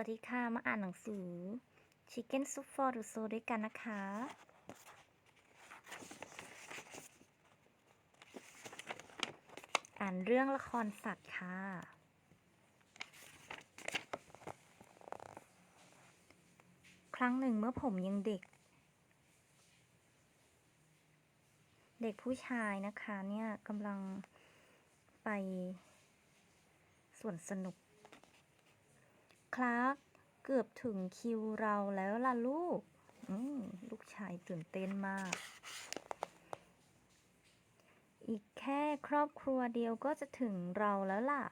วัสดีค่ะ มาอ่านหนังสือ Chicken Soup for the Soul ด้วยกันนะคะ อ่านเรื่องละครสัตว์ค่ะ ครั้งหนึ่งเมื่อผมยังเด็ก เด็กผู้ชายนะคะเนี่ยกำลังไปสวนสนุก คลาร์กเกือบถึงคิวเราแล้วล่ะลูก ลูกชายตื่นเต้นมาก อีกแค่ครอบครัวเดียวก็จะถึงเราแล้วล่ะ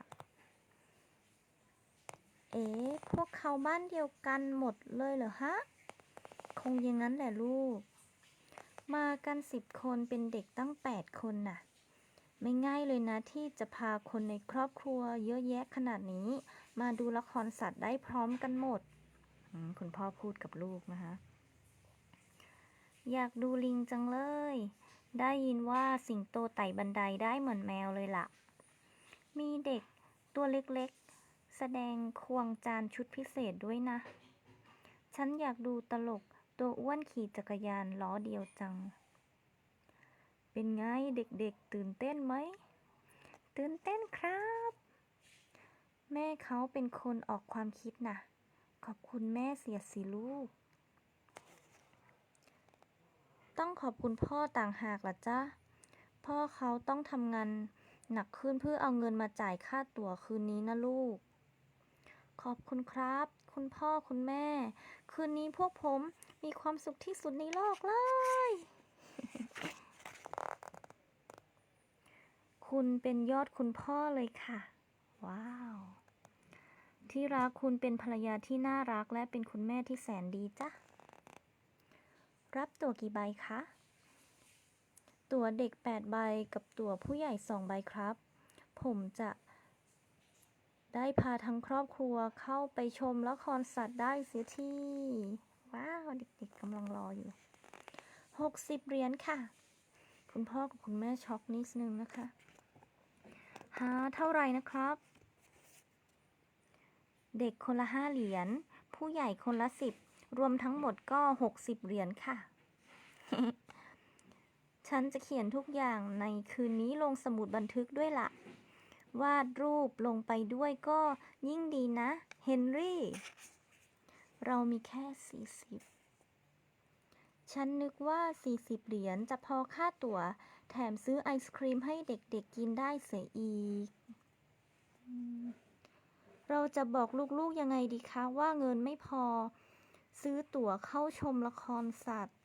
เอ๊ะ พวกเขาบ้านเดียวกันหมดเลยเหรอฮะ คงอย่างนั้นแหละลูก มากันสิบคนเป็นเด็กตั้งแปดคนน่ะ ไม่ง่ายเลยนะที่จะพาคนในครอบครัวเยอะแยะขนาดนี้ มาดูละครสัตว์ได้พร้อมกันหมด คุณพ่อพูดกับลูกนะคะ อยากดูลิงจังเลย ได้ยินว่าสิงโตไต่บันไดได้เหมือนแมวเลยล่ะ มีเด็กตัวเล็กๆ แสดงควงจานชุดพิเศษด้วยนะ ฉันอยากดูตลกตัวอ้วนขี่จักรยานล้อเดียวจัง เป็นไงเด็กๆ ตื่นเต้นไหม ตื่นเต้นครับ แม่เขาเป็นคนออกความคิดนะขอบคุณแม่เสียสิลูก ต้องขอบคุณพ่อต่างหากล่ะจ้ะพ่อเขาต้องทำงานหนักขึ้นเพื่อเอาเงินมาจ่ายค่าตั๋วคืนนี้นะลูก ขอบคุณครับ คุณพ่อคุณแม่ คืนนี้พวกผมมีความสุขที่สุดในโลกเลย คุณเป็นยอดคุณพ่อเลยค่ะ ว้าว ที่รักคุณเป็นภรรยาที่น่ารักและเป็นคุณแม่ที่แสนดีจ้ะ รับตั๋วกี่ใบคะ ตั๋วเด็ก 8 ใบกับตั๋วผู้ใหญ่ 2 ใบครับ ผมจะได้พาทั้งครอบครัวเข้าไปชมละครสัตว์ได้เสียทีว้าว เด็กๆกำลังรออยู่ 60 เหรียญค่ะ คุณพ่อกับคุณแม่ช็อกนิดนึงนะคะ หาเท่าไรนะครับ เด็กคนละห้าเหรียญ ผู้ใหญ่คนละสิบ รวมทั้งหมดก็หกสิบเหรียญค่ะ ฉันจะเขียนทุกอย่างในคืนนี้ลงสมุดบันทึกด้วยละ่ะ วาดรูปลงไปด้วยก็ยิ่งดีนะ เฮนรี่ เรามีแค่สี่สิบฉันนึกว่า 40 เหรียญจะพอค่าตั๋ว แถมซื้อไอศครีมให้เด็กๆกินได้เสียอีก เราจะบอกลูกๆยังไงดีคะว่าเงินไม่พอ ซื้อตั๋วเข้าชมละครสัตว์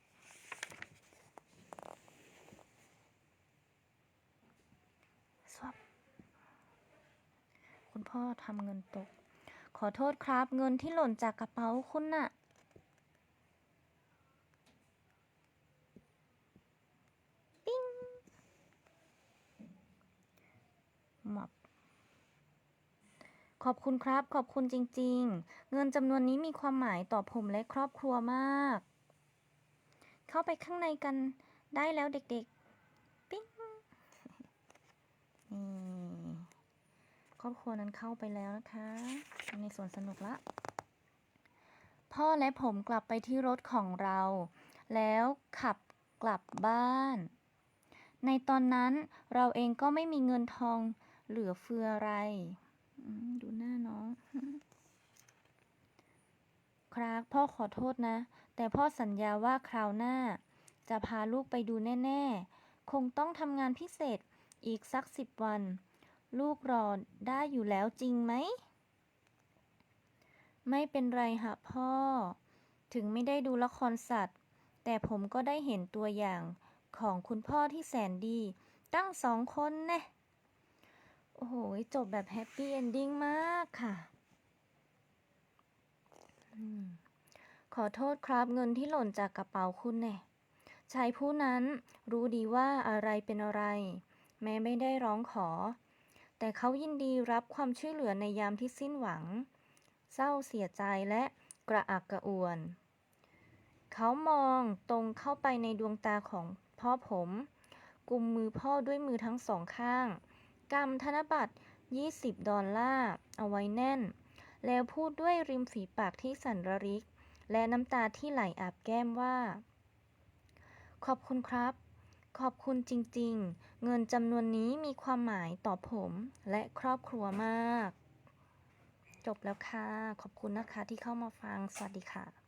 สวับคุณพ่อทำเงินตก ขอโทษครับ เงินที่หล่นจากกระเป๋าคุณน่ะงหมับ ขอบคุณครับ ขอบคุณจริง ๆ เงินจำนวนนี้มีความหมายต่อผมและครอบครัวมาก เข้าไปข้างในกันได้แล้วเด็กๆ ปิ้งนี่ครอบครัวนั้นเข้าไปแล้วนะคะ ในสวนสนุกละ พ่อและผมกลับไปที่รถของเรา แล้วขับกลับบ้าน ในตอนนั้นเราเองก็ไม่มีเงินทองเหลือเฟืออะไร ดูหน้าน้อง ครับพ่อขอโทษนะ แต่พ่อสัญญาว่าคราวหน้า จะพาลูกไปดูแน่ ๆ คงต้องทำงานพิเศษอีกสักสิบวัน ลูกรอได้อยู่แล้วจริงไหม ไม่เป็นไรฮะพ่อ ถึงไม่ได้ดูละครสัตว์ แต่ผมก็ได้เห็นตัวอย่างของคุณพ่อที่แสนดี ตั้งสองคนแน่ โอ้โห จบแบบแฮปปี้เอนดิ้งมากค่ะ ขอโทษครับเงินที่หล่นจากกระเป๋าคุณแน่ชายผู้นั้นรู้ดีว่าอะไรเป็นอะไร แม้ไม่ได้ร้องขอ แต่เขายินดีรับความช่วยเหลือในยามที่สิ้นหวัง เศร้าเสียใจและกระอักกระอ่วน เขามองตรงเข้าไปในดวงตาของพ่อผม กุมมือพ่อด้วยมือทั้งสองข้าง กำธนบัตร 20 ดอลลาร์ เอาไว้แน่น แล้วพูดด้วยริมฝีปากที่สั่นระริก และน้ำตาที่ไหลอาบแก้มว่า ขอบคุณครับ ขอบคุณจริงๆ เงินจำนวนนี้มีความหมายต่อผมและครอบครัวมาก จบแล้วค่ะ ขอบคุณนะคะที่เข้ามาฟัง สวัสดีค่ะ